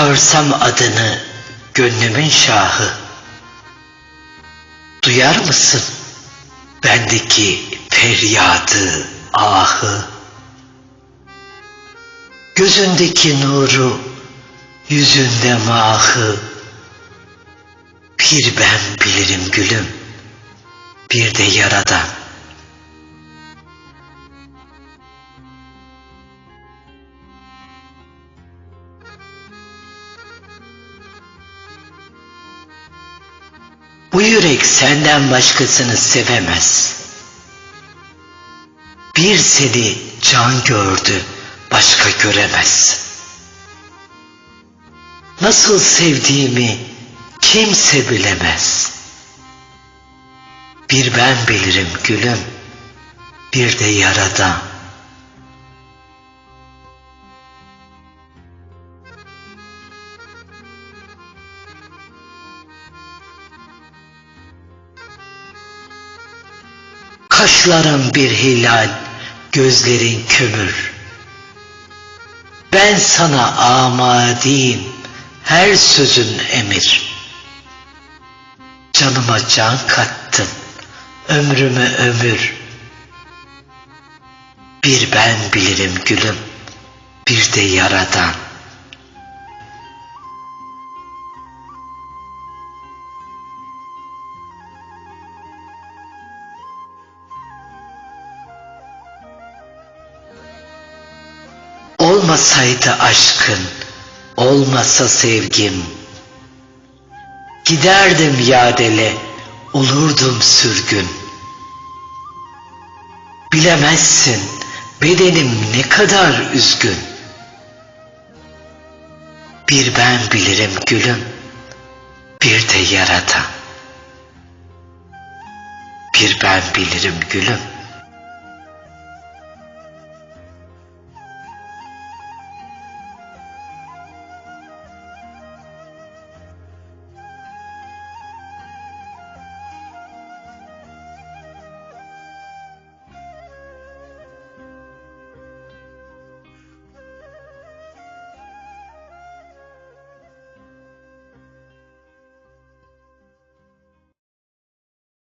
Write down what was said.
Çağırsam adını gönlümün şahı. Duyar mısın bendeki feryadı ahı? Gözündeki nuru yüzünde mahı. Bir ben bilirim gülüm bir de yaradan Bu yürek senden başkasını sevemez. Bir seni can gördü, başka göremez. Nasıl sevdiğimi kimse bilemez. Bir ben bilirim gülüm, bir de yaradan. Kaşların bir hilal, gözlerin kömür. Ben sana amadeyim, her sözün emir. Canıma can kattın, ömrüme ömür. Bir ben bilirim gülüm, bir de yaradan. Olmasaydı aşkın, olmasa sevgim, Giderdim yadele, olurdum sürgün. Bilemezsin bedenim ne kadar üzgün. Bir ben bilirim gülüm, bir de yaratan. Bir ben bilirim gülüm,